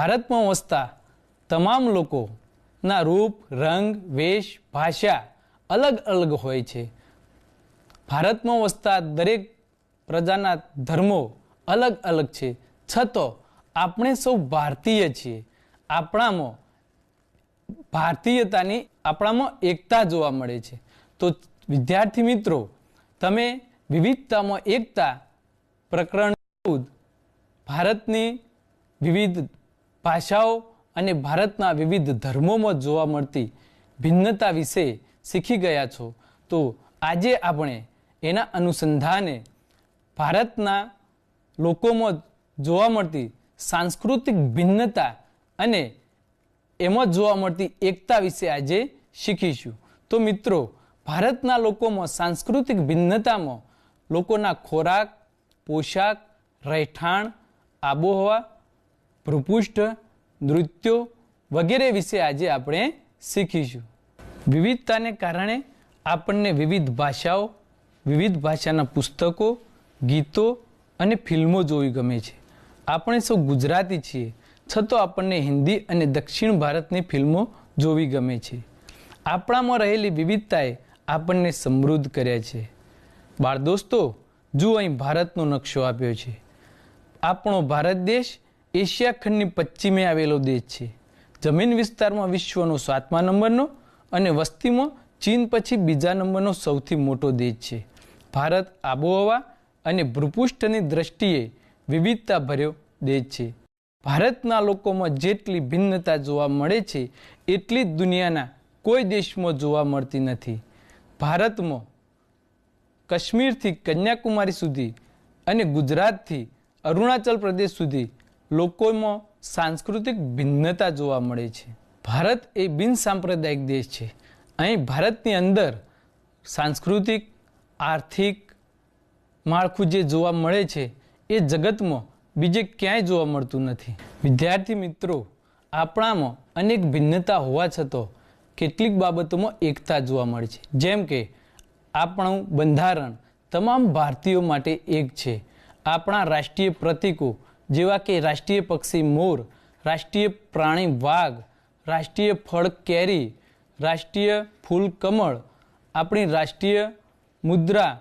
ભારતમાં વસતા તમામ લોકોના રૂપ, રંગ, વેશ, ભાષા અલગ અલગ હોય છે. ભારતમાં વસતા દરેક પ્રજાના ધર્મો અલગ અલગ છે. છતાં આપણે સૌ ભારતીય છીએ. આપણામાં ભારતીયતાની, આપણામાં એકતા જોવા મળે છે. તો વિદ્યાર્થી મિત્રો, તમે વિવિધતામાં એકતા પ્રકરણ ભારતની વિવિધ ભાષાઓ અને ભારતના વિવિધ ધર્મોમાં જોવા મળતી ભિન્નતા વિશે શીખી ગયા છો. તો આજે આપણે એના અનુસંધાને ભારતના લોકોમાં જોવા મળતી સાંસ્કૃતિક ભિન્નતા અને એમાં જોવા મળતી એકતા વિશે આજે શીખીશું. તો મિત્રો, ભારતના લોકોમાં સાંસ્કૃતિક ભિન્નતામાં લોકોના ખોરાક, પોશાક, રહેઠાણ, આબોહવા ભૂપૃષ્ઠ નૃત્યો વગેરે વિશે આજે આપણે શીખીશું. વિવિધતાને કારણે આપણને વિવિધ ભાષાઓ, વિવિધ ભાષાના પુસ્તકો, ગીતો અને ફિલ્મો જોવી ગમે છે. આપણે સૌ ગુજરાતી છીએ, છતાં આપણને હિન્દી અને દક્ષિણ ભારતની ફિલ્મો જોવી ગમે છે. આપણામાં રહેલી વિવિધતાએ આપણને સમૃદ્ધ કર્યા છે. બાળ દોસ્તો જુઓ અહીં ભારતનો નકશો આપ્યો છે. આપણો ભારત દેશ એશિયા ખંડની પશ્ચિમે આવેલો દેશ છે. જમીન વિસ્તારમાં વિશ્વનો સાતમા નંબરનો અને વસ્તીમાં ચીન પછી બીજા નંબરનો સૌથી મોટો દેશ છે. ભારત આબોહવા અને ભૂપૃષ્ઠની દ્રષ્ટિએ વિવિધતા ભર્યો દેશ છે. ભારતના લોકોમાં જેટલી ભિન્નતા જોવા મળે છે, એટલી જ દુનિયાના કોઈ દેશમાં જોવા મળતી નથી. ભારતમાં કાશ્મીરથી કન્યાકુમારી સુધી અને ગુજરાતથી અરુણાચલ પ્રદેશ સુધી લોકોમાં સાંસ્કૃતિક ભિન્નતા જોવા મળે છે. ભારત એ બિન સાંપ્રદાયિક દેશ છે. અહીં ભારતની અંદર સાંસ્કૃતિક, આર્થિક માળખું જે જોવા મળે છે, એ જગતમાં બીજે ક્યાંય જોવા મળતું નથી. વિદ્યાર્થી મિત્રો, આપણામાં અનેક ભિન્નતા હોવા છતાં કેટલીક બાબતોમાં એકતા જોવા મળે છે. જેમ કે, આપણું બંધારણ તમામ ભારતીયો માટે એક છે. આપણા રાષ્ટ્રીય પ્રતીકો જેવા કે રાષ્ટ્રીય પક્ષી મોર, રાષ્ટ્રીય પ્રાણી વાઘ, રાષ્ટ્રીય ફળ કેરી, રાષ્ટ્રીય ફૂલ કમળ, આપણી રાષ્ટ્રીય મુદ્રા,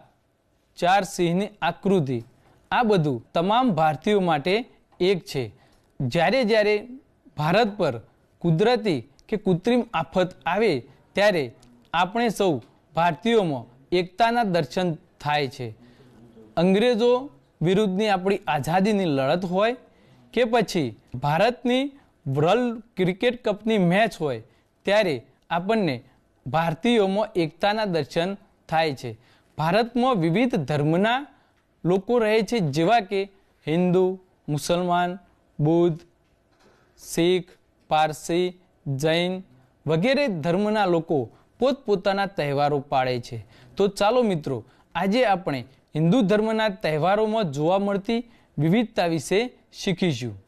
ચાર સિંહની આકૃતિ. આ બધું તમામ ભારતીયો માટે એક છે. જ્યારે જ્યારે ભારત પર કુદરતી કે કૃત્રિમ આફત આવે, ત્યારે આપણે સૌ ભારતીયોમાં એકતાના દર્શન થાય છે. અંગ્રેજો વિરુદ્ધની આપણી આઝાદીની લડત હોય કે પછી ભારતની વર્લ્ડ ક્રિકેટ કપની મેચ હોય, ત્યારે આપણને ભારતીયોમાં એકતાના દર્શન થાય છે. ભારતમાં વિવિધ ધર્મના લોકો રહે છે, જેવા કે હિન્દુ, મુસલમાન, બુદ્ધ, શીખ, પારસી, જૈન વગેરે ધર્મના લોકો પોતપોતાના તહેવારો પાળે છે. તો ચાલો મિત્રો, આજે આપણે હિન્દુ ધર્મના તહેવારોમાં જોવા મળતી વિવિધતા વિશે શીખીશું.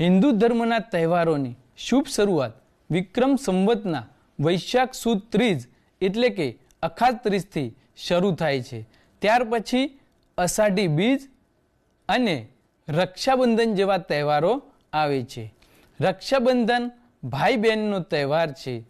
હિન્દુ ધર્મના તહેવારોની શુભ શરૂઆત વિક્રમ સંવતના વૈશાખ સુદ ત્રીજ એટલે કે અખાત ત્રીજથી શરૂ થાય છે. ત્યાર પછી અષાઢી બીજ અને રક્ષાબંધન જેવા તહેવારો આવે છે. રક્ષાબંધન ભાઈ બહેનનો તહેવાર છે.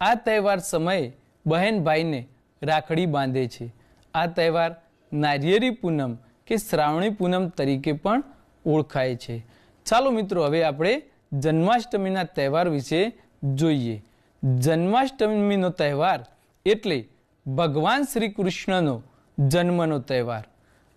આ તહેવાર સમયે બહેન ભાઈને રાખડી બાંધે છે. આ તહેવાર નારિયેરી પૂનમ કે શ્રાવણી પૂનમ તરીકે પણ ઓળખાય છે. ચાલો મિત્રો, હવે આપણે જન્માષ્ટમીના તહેવાર વિશે જોઈએ. જન્માષ્ટમીનો તહેવાર એટલે ભગવાન શ્રી કૃષ્ણનો જન્મનો તહેવાર.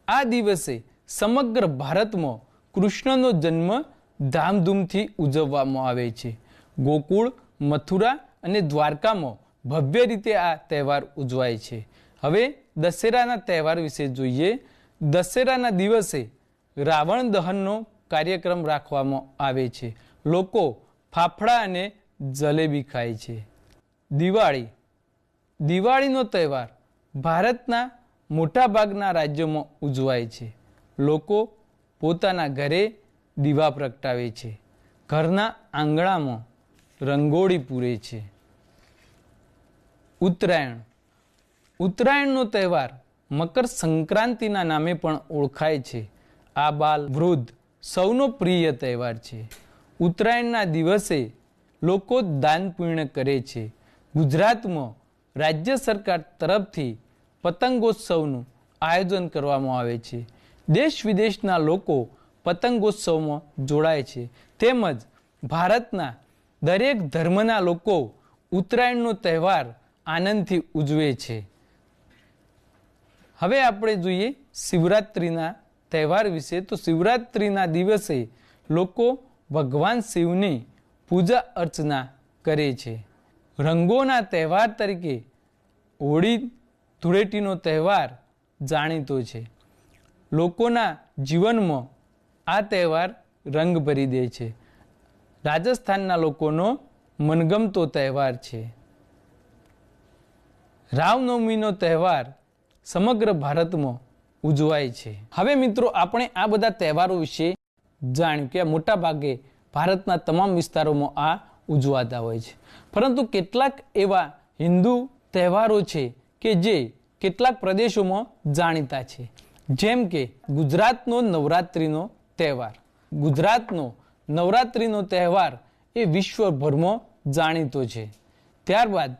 આ દિવસે સમગ્ર ભારતમાં કૃષ્ણનો જન્મ ધામધૂમથી ઉજવવામાં આવે છે. ગોકુળ, મથુરા અને દ્વારકામાં ભવ્ય રીતે આ તહેવાર ઉજવાય છે. હવે દશેરાના તહેવાર વિશે જોઈએ. દશેરાના દિવસે રાવણ દહનનો કાર્યક્રમ રાખવામાં આવે છે. લોકો ફાફડા અને જલેબી ખાય છે. દિવાળી. દિવાળીનો તહેવાર ભારતના મોટાભાગના રાજ્યોમાં ઉજવાય છે. લોકો પોતાના ઘરે દીવા પ્રગટાવે છે. ઘરના આંગણામાં રંગોળી પૂરે છે. ઉત્તરાયણ. ઉત્તરાયણનો તહેવાર મકર સંક્રાંતિના નામે પણ ઓળખાય છે. આ બાલ વૃદ્ધ સૌનો પ્રિય તહેવાર છે. ઉત્તરાયણના દિવસે લોકો દાન પૂર્ણ કરે છે. ગુજરાતમાં રાજ્ય સરકાર તરફથી પતંગોત્સવનું આયોજન કરવામાં આવે છે. દેશ વિદેશના લોકો પતંગોત્સવમાં જોડાય છે. તેમજ ભારતના દરેક ધર્મના લોકો ઉત્તરાયણનો તહેવાર આનંદથી ઉજવે છે. હવે આપણે જોઈએ શિવરાત્રિના તહેવાર વિશે. તો શિવરાત્રિના દિવસે લોકો ભગવાન શિવની પૂજા અર્ચના કરે છે. રંગોના તહેવાર તરીકે હોળી, ધૂળેટીનો તહેવાર જાણીતો છે. લોકોના જીવનમાં આ તહેવાર રંગ ભરી દે છે. રાજસ્થાનના લોકોનો મનગમતો તહેવાર છે. રામનવમીનો તહેવાર સમગ્ર ભારતમાં ઉજવાય છે. હવે મિત્રો, આપણે આ બધા તહેવારો વિશે જાણ્યું કે મોટા ભાગે ભારતના તમામ વિસ્તારોમાં આ ઉજવાતા હોય છે. પરંતુ કેટલાક એવા હિન્દુ તહેવારો છે કે જે કેટલાક પ્રદેશોમાં જાણીતા છે. જેમ કે ગુજરાતનો નવરાત્રિનો તહેવાર. ગુજરાતનો નવરાત્રિનો તહેવાર એ વિશ્વભરમાં જાણીતો છે. ત્યારબાદ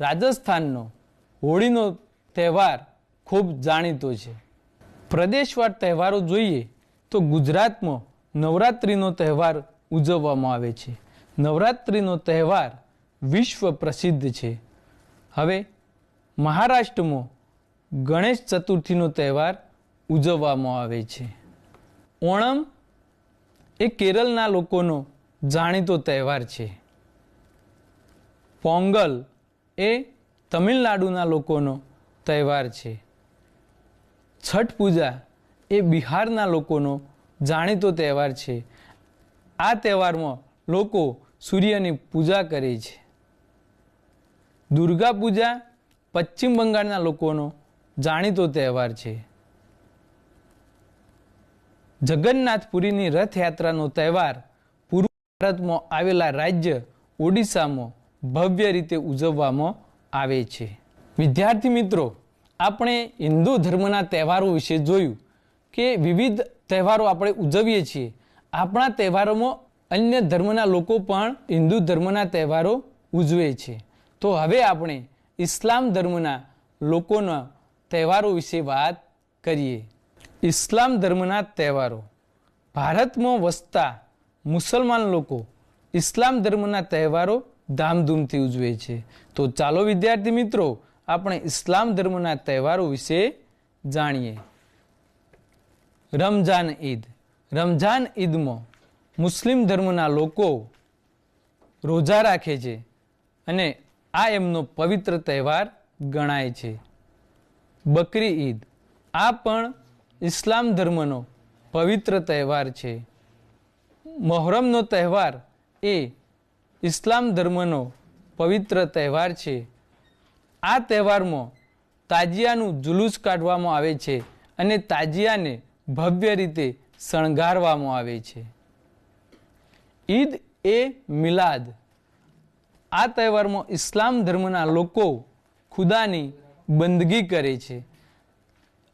રાજસ્થાનનો હોળીનો તહેવાર ખૂબ જાણીતો છે. પ્રદેશવાર તહેવારો જોઈએ તો ગુજરાતમાં નવરાત્રિનો તહેવાર ઉજવવામાં આવે છે. નવરાત્રિનો તહેવાર વિશ્વ પ્રસિદ્ધ છે. હવે મહારાષ્ટ્રમાં ગણેશ ચતુર્થીનો તહેવાર ઉજવવામાં આવે છે. ઓણમ એ કેરળના લોકોનો જાણીતો તહેવાર છે. પોંગલ એ તમિલનાડુના લોકોનો તહેવાર છે. છઠ પૂજા એ બિહારના લોકોનો જાણીતો તહેવાર છે. આ તહેવારમાં લોકો સૂર્યની પૂજા કરે છે. દુર્ગા પૂજા પશ્ચિમ બંગાળના લોકોનો જાણીતો તહેવાર છે. જગન્નાથપુરીની રથયાત્રાનો તહેવાર પૂર્વ ભારતમાં આવેલા રાજ્ય ઓડિશામાં ભવ્ય રીતે ઉજવવામાં આવે છે. વિદ્યાર્થી મિત્રો આપણે હિન્દુ ધર્મના તહેવારો વિશે જોયું કે વિવિધ તહેવારો આપણે ઉજવીએ છીએ. આપણા તહેવારોમાં અન્ય ધર્મના લોકો પણ હિન્દુ ધર્મના તહેવારો ઉજવે છે. તો હવે આપણે ઇસ્લામ ધર્મના લોકોના તહેવારો વિશે વાત કરીએ. ઇસ્લામ ધર્મના તહેવારો. ભારતમાં વસતા મુસલમાન લોકો ઇસ્લામ ધર્મના તહેવારો ધામધૂમથી ઉજવે છે. તો ચાલો વિદ્યાર્થી મિત્રો આપણે ઇસ્લામ ધર્મના તહેવારો વિશે જાણીએ. રમઝાન ઈદ. રમઝાન ઈદમાં મુસ્લિમ ધર્મના લોકો રોજા રાખે છે અને આ એમનો પવિત્ર તહેવાર ગણાય છે. બકરી ઈદ. આ પણ ઇસ્લામ ધર્મનો પવિત્ર તહેવાર છે. મોહરમનો તહેવાર એ ઇસ્લામ ધર્મનો પવિત્ર તહેવાર છે. આ તહેવારમાં તાજિયાનું જુલુસ કાઢવામાં આવે છે અને તાજિયાને ભવ્ય રીતે શણગારવામાં આવે છે. ઈદ એ મિલાદ. આ તહેવારમાં ઇસ્લામ ધર્મના લોકો ખુદાની બંદગી કરે છે.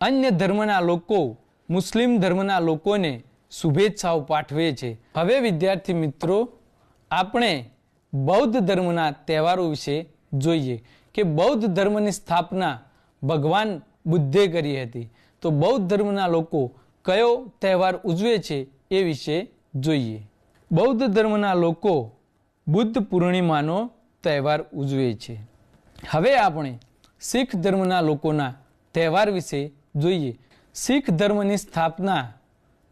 અન્ય ધર્મના લોકો, મુસ્લિમ ધર્મના લોકોને શુભેચ્છાઓ પાઠવે છે. હવે વિદ્યાર્થી મિત્રો, આપણે બૌદ્ધ ધર્મના તહેવારો વિશે જોઈએ. કે બૌદ્ધ ધર્મની સ્થાપના ભગવાન બુદ્ધે કરી હતી. તો બૌદ્ધ ધર્મના લોકો કયો તહેવાર ઉજવે છે એ વિશે જોઈએ. બૌદ્ધ ધર્મના લોકો બુદ્ધ પૂર્ણિમાનો તહેવાર ઉજવે છે. હવે આપણે શીખ ધર્મના લોકોના તહેવાર વિશે જોઈએ. શીખ ધર્મની સ્થાપના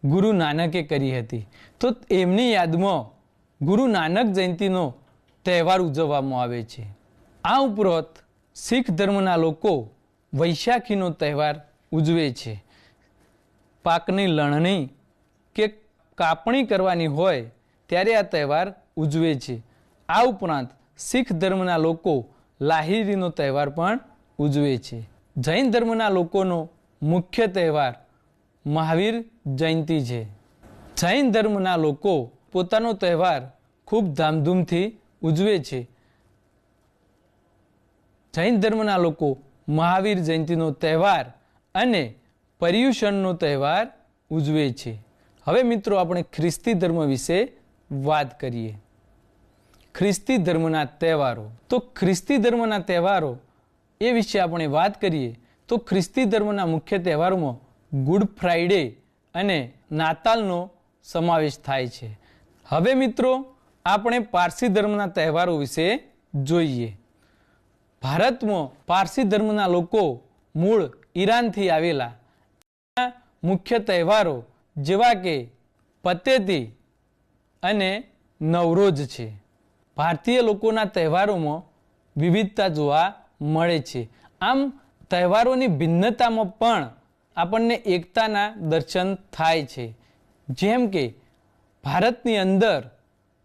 ગુરુ નાનકે કરી હતી. તો એમની યાદમાં ગુરુ નાનક જયંતિનો તહેવાર ઉજવવામાં આવે છે. આ ઉપરાંત શીખ ધર્મના લોકો વૈશાખીનો તહેવાર ઉજવે છે. પાકની લણણી કે કાપણી કરવાની હોય ત્યારે આ તહેવાર ઉજવે છે. આ ઉપરાંત શીખ ધર્મના લોકો લાહિરીનો તહેવાર પણ ઉજવે છે. જૈન ધર્મના લોકોનો મુખ્ય તહેવાર મહાવીર જયંતિ છે. જૈન ધર્મના લોકો પોતાનો તહેવાર ખૂબ ધામધૂમથી ઉજવે છે. જૈન ધર્મના લોકો મહાવીર જયંતિનો તહેવાર અને પર્યુષણનો તહેવાર ઉજવે છે. હવે મિત્રો આપણે ખ્રિસ્તી ધર્મ વિશે વાત કરીએ. ખ્રિસ્તી ધર્મના તહેવારો. તો ખ્રિસ્તી ધર્મના તહેવારો એ વિશે આપણે વાત કરીએ, તો ખ્રિસ્તી ધર્મના મુખ્ય તહેવારોમાં ગુડ ફ્રાઈડે અને નાતાલનો સમાવેશ થાય છે. હવે મિત્રો, આપણે પારસી ધર્મના તહેવારો વિશે જોઈએ. ભારતમાં પારસી ધર્મના લોકો મૂળ ઈરાનથી આવેલા. મુખ્ય તહેવારો જેવા કે પતેતી અને નવરોજ છે. ભારતીય લોકોના તહેવારોમાં વિવિધતા જોવા મળે છે. આમ તહેવારોની ભિન્નતામાં પણ આપણને એકતાના દર્શન થાય છે. જેમ કે ભારતની અંદર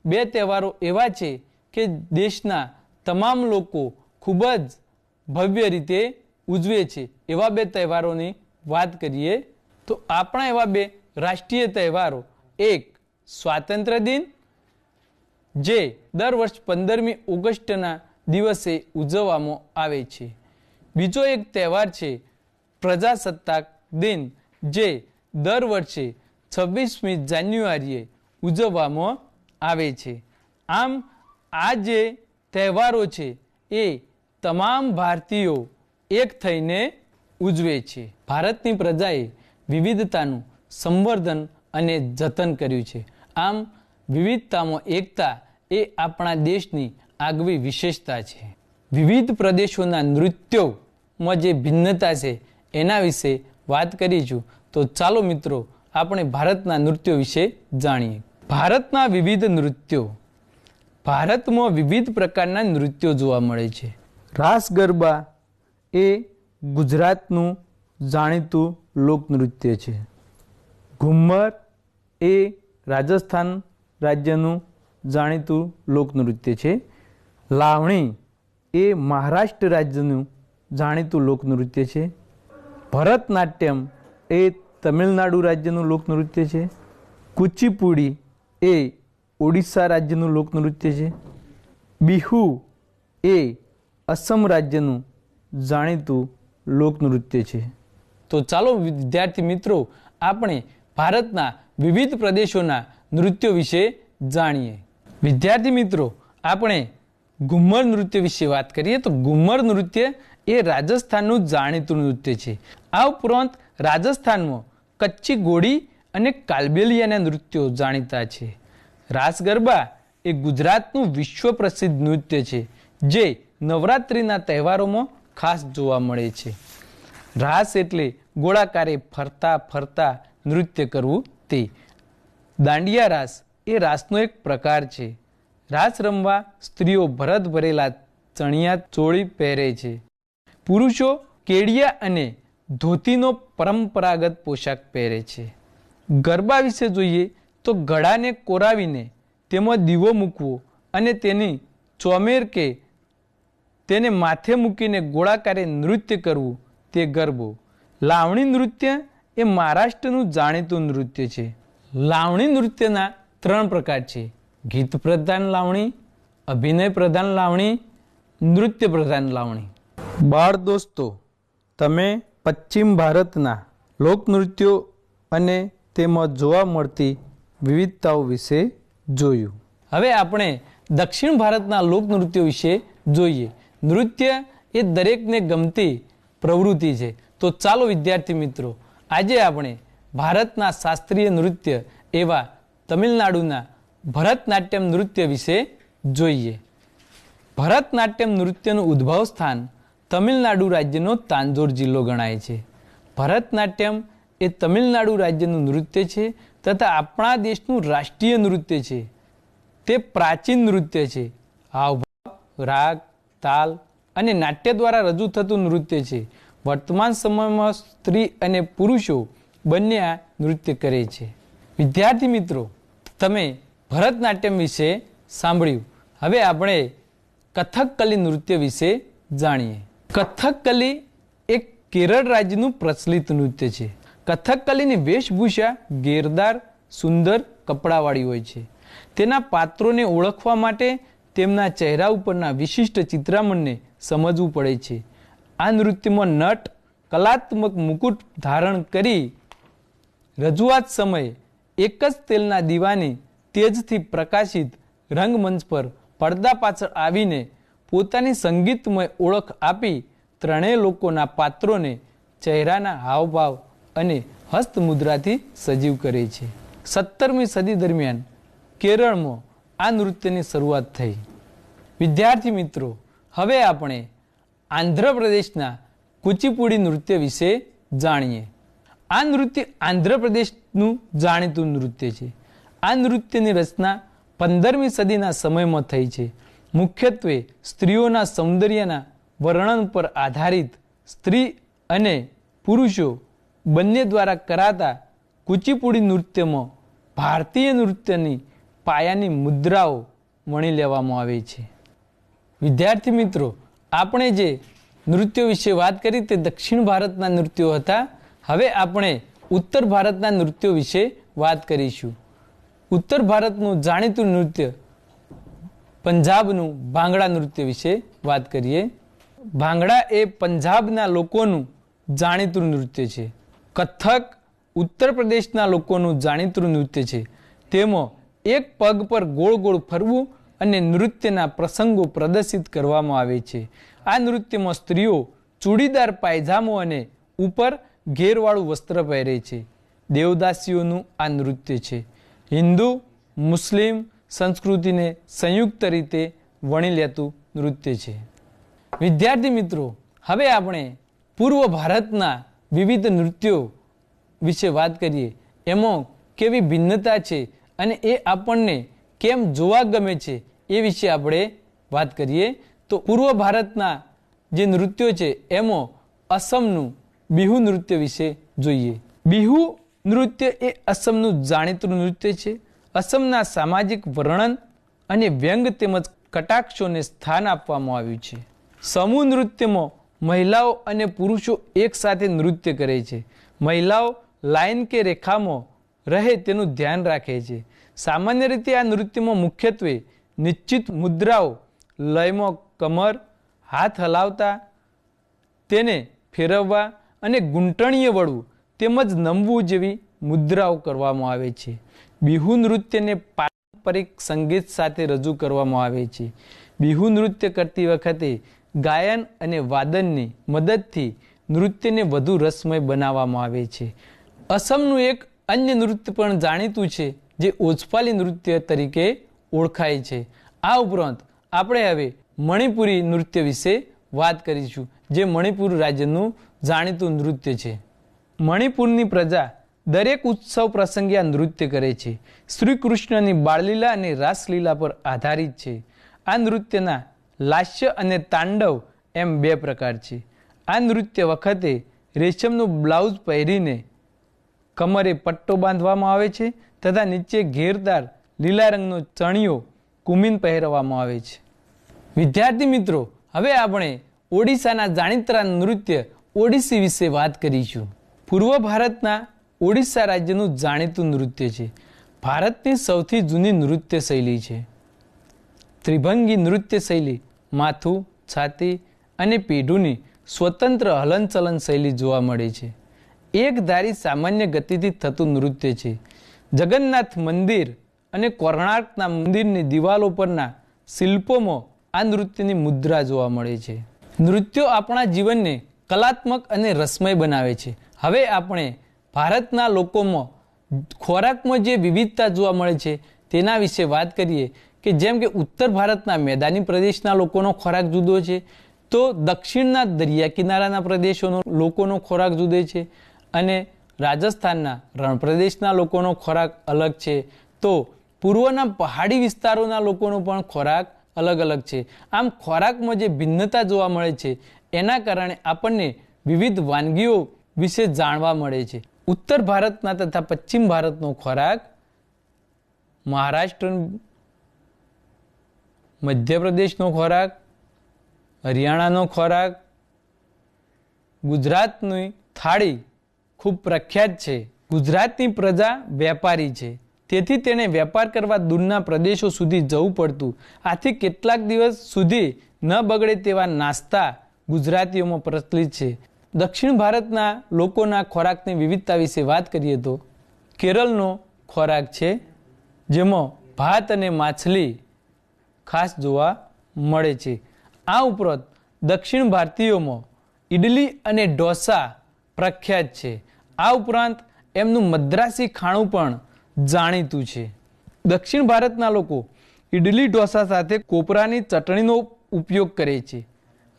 બે તહેવારો એવા છે કે દેશના તમામ લોકો ખૂબ જ ભવ્ય રીતે ઉજવે છે. એવા બે તહેવારોની વાત કરીએ તો આપણા એવા બે રાષ્ટ્રીય તહેવારો. એક સ્વાતંત્ર્ય દિન, જે દર વર્ષ પંદરમી ઓગસ્ટના દિવસે ઉજવવામાં આવે છે. બીજો એક તહેવાર છે પ્રજાસત્તાક દિન, જે દર વર્ષે છવ્વીસમી જાન્યુઆરીએ ઉજવવામાં આવે છે. આમ, આ જે તહેવારો છે, એ તમામ ભારતીયો એક થઈને ઉજવે છે. ભારતની પ્રજાએ વિવિધતાનું સંવર્ધન અને જતન કર્યું છે. આમ, વિવિધતામાં એકતા એ આપણા દેશની આગવી વિશેષતા છે. વિવિધ પ્રદેશોના નૃત્યોમાં જે ભિન્નતા છે, એના વિશે વાત કરીશું. તો ચાલો મિત્રો, આપણે ભારતના નૃત્યો વિશે જાણીએ. ભારતના વિવિધ નૃત્યો. ભારતમાં વિવિધ પ્રકારના નૃત્યો જોવા મળે છે. રાસ ગરબા એ ગુજરાતનું જાણીતું લોકનૃત્ય છે. ઘુમ્મર એ રાજસ્થાન રાજ્યનું જાણીતું લોકનૃત્ય છે. લાવણી એ મહારાષ્ટ્ર રાજ્યનું જાણીતું લોકનૃત્ય છે. ભરતનાટ્યમ એ તમિલનાડુ રાજ્યનું લોકનૃત્ય છે. કુચીપુડી એ ઓડિશા રાજ્યનું લોકનૃત્ય છે. બિહુ એ અસમ રાજ્યનું જાણીતું લોકનૃત્ય છે. તો ચાલો વિદ્યાર્થી મિત્રો, આપણે ભારતના વિવિધ પ્રદેશોના નૃત્યો વિશે જાણીએ. વિદ્યાર્થી મિત્રો, આપણે ઘુમ્મર નૃત્ય વિશે વાત કરીએ તો ઘુમ્મર નૃત્ય એ રાજસ્થાનનું જાણીતું નૃત્ય છે. આ ઉપરાંત રાજસ્થાનમાં કચ્છી ઘોડી અને કાલબેલિયાના નૃત્યો જાણીતા છે. રાસ ગરબા એ ગુજરાતનું વિશ્વ પ્રસિદ્ધ નૃત્ય છે, જે નવરાત્રિના તહેવારોમાં ખાસ જોવા મળે છે. રાસ એટલે ગોળાકારે ફરતા ફરતા નૃત્ય કરવું તે. દાંડિયા રાસ એ રાસનો એક પ્રકાર છે. રાસ રમવા સ્ત્રીઓ ભરત ભરેલા ચણિયા ચોળી પહેરે છે. પુરુષો કેડિયા અને ધોતીનો પરંપરાગત પોશાક પહેરે છે. ગરબા વિશે જોઈએ તો ગળાને કોરાવીને તેમાં દીવો મૂકવો અને તેની ચોમેર કે તેને માથે મૂકીને ગોળાકારે નૃત્ય કરવું તે ગરબો લાવણી નૃત્ય એ મહારાષ્ટ્રનું જાણીતું નૃત્ય છે. લાવણી નૃત્યના ત્રણ પ્રકાર છે. ગીત પ્રધાન લાવણી અભિનય પ્રધાન લાવણી નૃત્ય પ્રધાન લાવણી. બાળ દોસ્તો તમે પશ્ચિમ ભારતના લોકનૃત્યો અને તેમાં જોવા મળતી વિવિધતાઓ વિશે જોયું. હવે આપણે દક્ષિણ ભારતના લોકનૃત્યો વિશે જોઈએ. નૃત્ય એ દરેકને ગમતી પ્રવૃત્તિ છે. તો ચાલો વિદ્યાર્થી મિત્રો, આજે આપણે ભારતના શાસ્ત્રીય નૃત્ય એવા તમિલનાડુના ભરતનાટ્યમ નૃત્ય વિશે જોઈએ. ભરતનાટ્યમ નૃત્યનું ઉદ્ભવ સ્થાન તમિલનાડુ રાજ્યનો તાંજોર જિલ્લો ગણાય છે. ભરતનાટ્યમ એ તમિલનાડુ રાજ્યનું નૃત્ય છે તથા આપણા દેશનું રાષ્ટ્રીય નૃત્ય છે. તે પ્રાચીન નૃત્ય છે. હાવભાવ, રાગ તાલ અને નાટ્ય દ્વારા રજૂ થતું નૃત્ય છે. વર્તમાન સમયમાં સ્ત્રી અને પુરુષો બંને આ નૃત્ય કરે છે. વિદ્યાર્થી મિત્રો, તમે ભરતનાટ્યમ વિશે સાંભળ્યું. હવે આપણે કથકકલી નૃત્ય વિશે જાણીએ. કથકકલી એક કેરળ રાજ્યનું પ્રચલિત નૃત્ય છે. કથકકલીની વેશભૂષા ગેરદાર, સુંદર કપડાવાળી હોય છે. તેના પાત્રોને ઓળખવા માટે તેમના ચહેરા ઉપરના વિશિષ્ટ ચિત્રામણને સમજવું પડે છે. આ નૃત્યમાં નટ, કલાત્મક મુકુટ ધારણ કરી રજૂઆત સમયે એક જ તેલના દીવાની તેજથી પ્રકાશિત રંગમંચ પર પડદા પાછળ આવીને પોતાની સંગીતમય ઓળખ આપી ત્રણેય લોકોના પાત્રોને ચહેરાના હાવભાવ અને હસ્તમુદ્રાથી સજીવ કરે છે. સત્તરમી સદી દરમિયાન કેરળમાં આ નૃત્યની શરૂઆત થઈ. વિદ્યાર્થી મિત્રો, હવે આપણે આંધ્રપ્રદેશના કુચીપુડી નૃત્ય વિશે જાણીએ. આ નૃત્ય આંધ્રપ્રદેશનું જાણીતું નૃત્ય છે. આ નૃત્યની રચના પંદરમી સદીના સમયમાં થઈ છે. મુખ્યત્વે સ્ત્રીઓના સૌંદર્યના વર્ણન પર આધારિત સ્ત્રી અને પુરુષો બંને દ્વારા કરાતા કુચીપુડી નૃત્યમાં ભારતીય નૃત્યની પાયાની મુદ્રાઓ વણી લેવામાં આવે છે. વિદ્યાર્થી મિત્રો, આપણે જે નૃત્યો વિશે વાત કરી તે દક્ષિણ ભારતના નૃત્યો હતા. હવે આપણે ઉત્તર ભારતના નૃત્યો વિશે વાત કરીશું. ઉત્તર ભારતનું જાણીતું નૃત્ય પંજાબનું ભાંગડા નૃત્ય વિશે વાત કરીએ. ભાંગડા એ પંજાબના લોકોનું જાણીતું નૃત્ય છે. કથક ઉત્તર પ્રદેશના લોકોનું જાણીતું નૃત્ય છે. તેમાં એક પગ પર ગોળ ગોળ ફરવું અને નૃત્યના પ્રસંગો પ્રદર્શિત કરવામાં આવે છે. આ નૃત્યમાં સ્ત્રીઓ ચૂડીદાર પાયજામો અને ઉપર ઘેરવાળું વસ્ત્ર પહેરે છે. દેવદાસીઓનું આ નૃત્ય છે. હિન્દુ, મુસ્લિમ સંસ્કૃતિને સંયુક્ત રીતે વણી લેતું નૃત્ય છે. વિદ્યાર્થી મિત્રો, હવે આપણે પૂર્વ ભારતના વિવિધ નૃત્યો વિશે વાત કરીએ. એમાં કેવી ભિન્નતા છે અને એ આપણને કેમ જોવા ગમે છે એ વિશે આપણે વાત કરીએ. તો પૂર્વ ભારતના જે નૃત્યો છે, એમાં અસમનું બિહુ નૃત્ય વિશે જોઈએ. બિહુ નૃત્ય એ અસમનું જાણીતું નૃત્ય છે. અસમના સામાજિક વર્ણન અને વ્યંગ તેમજ કટાક્ષોને સ્થાન આપવામાં આવ્યું છે. સમૂહ નૃત્યમાં મહિલાઓ અને પુરુષો એકસાથે નૃત્ય કરે છે. મહિલાઓ લાઇન કે રેખામાં રહે તેનું ધ્યાન રાખે છે. સામાન્ય રીતે આ નૃત્યમાં મુખ્યત્વે નિશ્ચિત મુદ્રાઓ, લયમાં કમર, હાથ હલાવતા, તેને ફેરવવા અને ઘૂંટણીએ વળવું તેમજ નમવું જેવી મુદ્રાઓ કરવામાં આવે છે. બિહુ નૃત્યને પારંપરિક સંગીત સાથે રજૂ કરવામાં આવે છે. બિહુ નૃત્ય કરતી વખતે ગાયન અને વાદનની મદદથી નૃત્યને વધુ રસમય બનાવવામાં આવે છે. અસમનું એક અન્ય નૃત્ય પણ જાણીતું છે જે ઓજપાલી નૃત્ય તરીકે ઓળખાય છે. આ ઉપરાંત આપણે હવે મણિપુરી નૃત્ય વિશે વાત કરીશું, જે મણિપુર રાજ્યનું જાણીતું નૃત્ય છે. મણિપુરની પ્રજા દરેક ઉત્સવ પ્રસંગે આ નૃત્ય કરે છે. શ્રી કૃષ્ણની બાળલીલા અને રાસલીલા પર આધારિત છે. આ નૃત્યના લાસ્ય અને તાંડવ એમ બે પ્રકાર છે. આ નૃત્ય વખતે રેશમનું બ્લાઉઝ પહેરીને કમરે પટ્ટો બાંધવામાં આવે છે તથા નીચે ઘેરદાર લીલા રંગનો ચણિયો કુમિન પહેરવામાં આવે છે. વિદ્યાર્થી મિત્રો, હવે આપણે ઓડિશાના જાણીતા નૃત્ય ઓડિસી વિશે વાત કરીશું. પૂર્વ ભારતના ઓડિશા રાજ્યનું જાણીતું નૃત્ય છે. ભારતની સૌથી જૂની નૃત્ય શૈલી છે. ત્રિભંગી નૃત્ય શૈલી, માથું, છાતી અને પીઢુની સ્વતંત્ર હલનચલન શૈલી જોવા મળે છે. એક ધારી સામાન્ય ગતિથી થતું નૃત્ય છે. જગન્નાથ મંદિર અને કોર્ણાર્કના મંદિરની દિવાલો પરના શિલ્પોમાં આ નૃત્યની મુદ્રા જોવા મળે છે. નૃત્યો આપણા જીવનને કલાત્મક અને રસમય બનાવે છે. હવે આપણે ભારતના લોકોમાં ખોરાકમાં જે વિવિધતા જોવા મળે છે તેના વિશે વાત કરીએ કે જેમ કે ઉત્તર ભારતના મેદાની પ્રદેશના લોકોનો ખોરાક જુદો છે, તો દક્ષિણના દરિયા કિનારાના પ્રદેશોનો લોકોનો ખોરાક જુદો છે અને રાજસ્થાનના રણપ્રદેશના લોકોનો ખોરાક અલગ છે. તો પૂર્વના પહાડી વિસ્તારોના લોકોનો પણ ખોરાક અલગ અલગ છે. આમ ખોરાકમાં જે ભિન્નતા જોવા મળે છે, એના કારણે આપણને વિવિધ વાનગીઓ વિશે જાણવા મળે છે. ઉત્તર ભારતના તથા પશ્ચિમ ભારતનો ખોરાક મહારાષ્ટ્ર, મધ્યપ્રદેશનો ખોરાક, હરિયાણાનો ખોરાક, ગુજરાતની થાળી ખૂબ પ્રખ્યાત છે. ગુજરાતની પ્રજા વેપારી છે. તેથી તેણે વેપાર કરવા દૂરના પ્રદેશો સુધી જવું પડતું. આથી કેટલાક દિવસ સુધી ન બગડે તેવા નાસ્તા ગુજરાતીઓમાં પ્રચલિત છે. દક્ષિણ ભારતના લોકોના ખોરાકની વિવિધતા વિશે વાત કરીએ તો કેરળનો ખોરાક છે, જેમાં ભાત અને માછલી ખાસ જોવા મળે છે. આ ઉપરાંત દક્ષિણ ભારતીયોમાં ઇડલી અને ઢોસા પ્રખ્યાત છે. આ ઉપરાંત એમનું મદ્રાસી ખાણું પણ જાણીતું છે. દક્ષિણ ભારતના લોકો ઇડલી ઢોસા સાથે કોપરાની ચટણીનો ઉપયોગ કરે છે.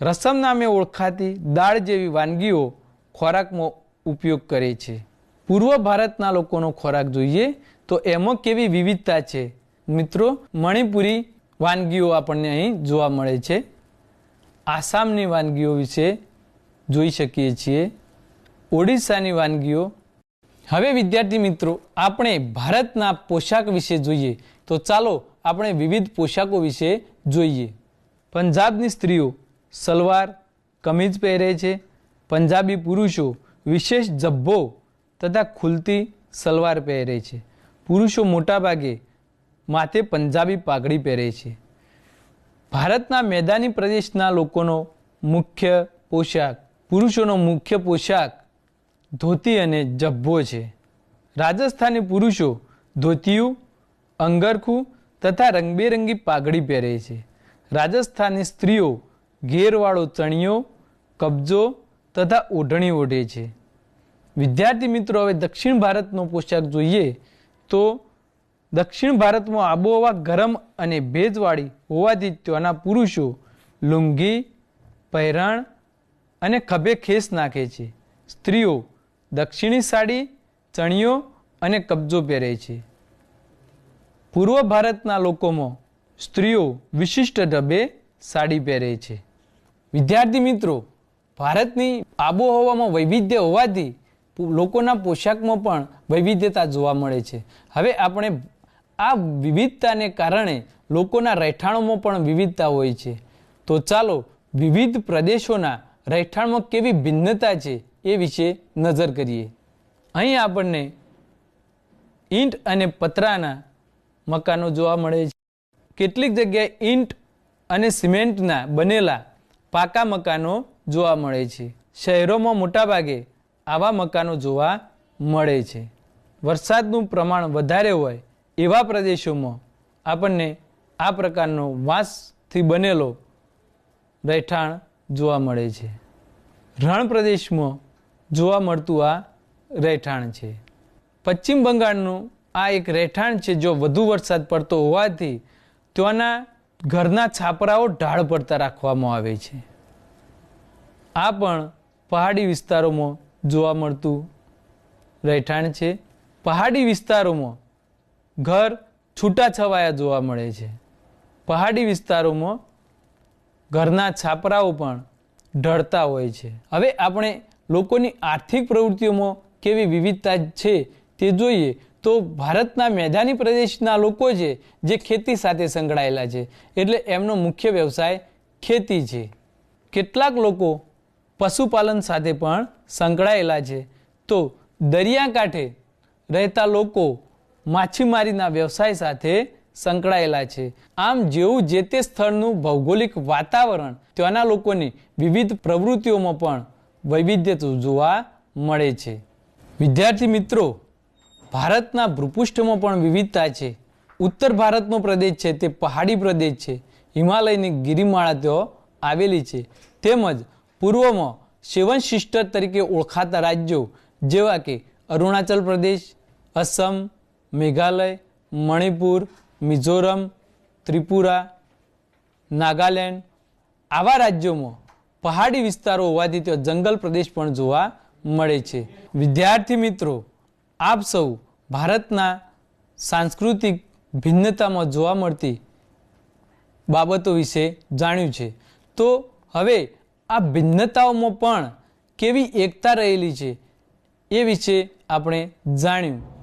રસમ નામે ઓળખાતી દાળ જેવી વાનગીઓ ખોરાકમાં ઉપયોગ કરે છે. પૂર્વ ભારતના લોકોનો ખોરાક જોઈએ તો એમાં કેવી વિવિધતા છે? મિત્રો, મણિપુરી વાનગીઓ આપણને અહીં જોવા મળે છે. આસામની વાનગીઓ વિશે જોઈ શકીએ છીએ. ઓડિશાની વાનગીઓ. હવે વિદ્યાર્થી મિત્રો, આપણે ભારતના પોશાક વિશે જોઈએ. તો ચાલો આપણે વિવિધ પોશાકો વિશે જોઈએ. પંજાબની સ્ત્રીઓ સલવાર, કમીજ પહેરે છે. પંજાબી પુરુષો વિશેષ જબ્બો તથા ખુલતી સલવાર પહેરે છે. પુરુષો મોટાભાગે માથે પંજાબી પાઘડી પહેરે છે. ભારતના મેદાની પ્રદેશના લોકોનો મુખ્ય પોશાક, પુરુષોનો મુખ્ય પોશાક ધોતી અને જબ્બો છે. રાજસ્થાની પુરુષો ધોતિયું, અંગરખું તથા રંગબેરંગી પાઘડી પહેરે છે. રાજસ્થાની સ્ત્રીઓ ઘેરવાળો ચણિયો, કબજો તથા ઓઢણી ઓઢે છે. વિદ્યાર્થી મિત્રો, હવે દક્ષિણ ભારતનો પોશાક જોઈએ તો દક્ષિણ ભારતમાં આબોહવા ગરમ અને ભેજવાળી હોવાથી ત્યાંના પુરુષો લુંગી, પહેરણ અને ખભે ખેસ નાખે છે. સ્ત્રીઓ દક્ષિણી સાડી, ચણિયો અને કબજો પહેરે છે. પૂર્વ ભારતના લોકોમાં સ્ત્રીઓ વિશિષ્ટ ઢબે સાડી પહેરે છે. વિદ્યાર્થી મિત્રો, ભારતની આબોહવામાં વૈવિધ્ય હોવાથી લોકોના પોશાકમાં પણ વૈવિધ્યતા જોવા મળે છે. હવે આપણે આ વિવિધતાને કારણે લોકોના રહેઠાણોમાં પણ વિવિધતા હોય છે. તો ચાલો વિવિધ પ્રદેશોના રહેઠાણમાં કેવી ભિન્નતા છે એ વિશે નજર કરીએ. અહીં આપણને ઈંટ અને પતરાના મકાનો જોવા મળે છે. કેટલીક જગ્યાએ ઈંટ અને સિમેન્ટના બનેલા પાકા મકાનો જોવા મળે છે. શહેરોમાં મોટાભાગે આવા મકાનો જોવા મળે છે. વરસાદનું પ્રમાણ વધારે હોય એવા પ્રદેશોમાં આપણને આ પ્રકારનો વાંસથી બનેલો રહેઠાણ જોવા મળે છે. રણ પ્રદેશમાં જોવા મળતું આ રહેઠાણ છે. પશ્ચિમ બંગાળનું આ એક રહેઠાણ છે જો વધુ વરસાદ પડતો હોવાથી ત્યાંના ઘરના છાપરાઓ ઢાળ પડતા રાખવામાં આવે છે. આ પણ પહાડી વિસ્તારોમાં જોવા મળતું રહેઠાણ છે. પહાડી વિસ્તારોમાં ઘર છૂટાછવાયા જોવા મળે છે. પહાડી વિસ્તારોમાં ઘરના છાપરાઓ પણ ઢળતા હોય છે. હવે આપણે લોકોની આર્થિક પ્રવૃત્તિઓમાં કેવી વિવિધતા છે તે જોઈએ તો ભારતના મેદાની પ્રદેશના લોકો છે, જે ખેતી સાથે સંકળાયેલા છે. એટલે એમનો મુખ્ય વ્યવસાય ખેતી છે. કેટલાક લોકો પશુપાલન સાથે પણ સંકળાયેલા છે. તો દરિયાકાંઠે રહેતા લોકો માછીમારીના વ્યવસાય સાથે સંકળાયેલા છે. આમ જેવું જે તે સ્થળનું ભૌગોલિક વાતાવરણ ત્યાંના લોકોની વિવિધ પ્રવૃત્તિઓમાં પણ વૈવિધ્ય જોવા મળે છે. વિદ્યાર્થી મિત્રો, ભારતના ભૂપૃષ્ઠમાં પણ વિવિધતા છે. ઉત્તર ભારતનો પ્રદેશ છે, તે પહાડી પ્રદેશ છે. હિમાલયની ગિરિમાળા તેઓ આવેલી છે. તેમજ પૂર્વમાં સેવન સિસ્ટર તરીકે ઓળખાતા રાજ્યો જેવા કે અરુણાચલ પ્રદેશ, અસમ, મેઘાલય, મણિપુર, મિઝોરમ, ત્રિપુરા, નાગાલેન્ડ આવા રાજ્યોમાં પહાડી વિસ્તારો હોવાથી ત્યાં જંગલ પ્રદેશ પણ જોવા મળે છે. વિદ્યાર્થી મિત્રો, આપ સૌ ભારતના સાંસ્કૃતિક ભિન્નતામાં જોવા મળતી બાબતો વિશે જાણ્યું છે. તો હવે આ ભિન્નતાઓમાં પણ કેવી એકતા રહેલી છે એ વિશે આપણે જાણ્યું.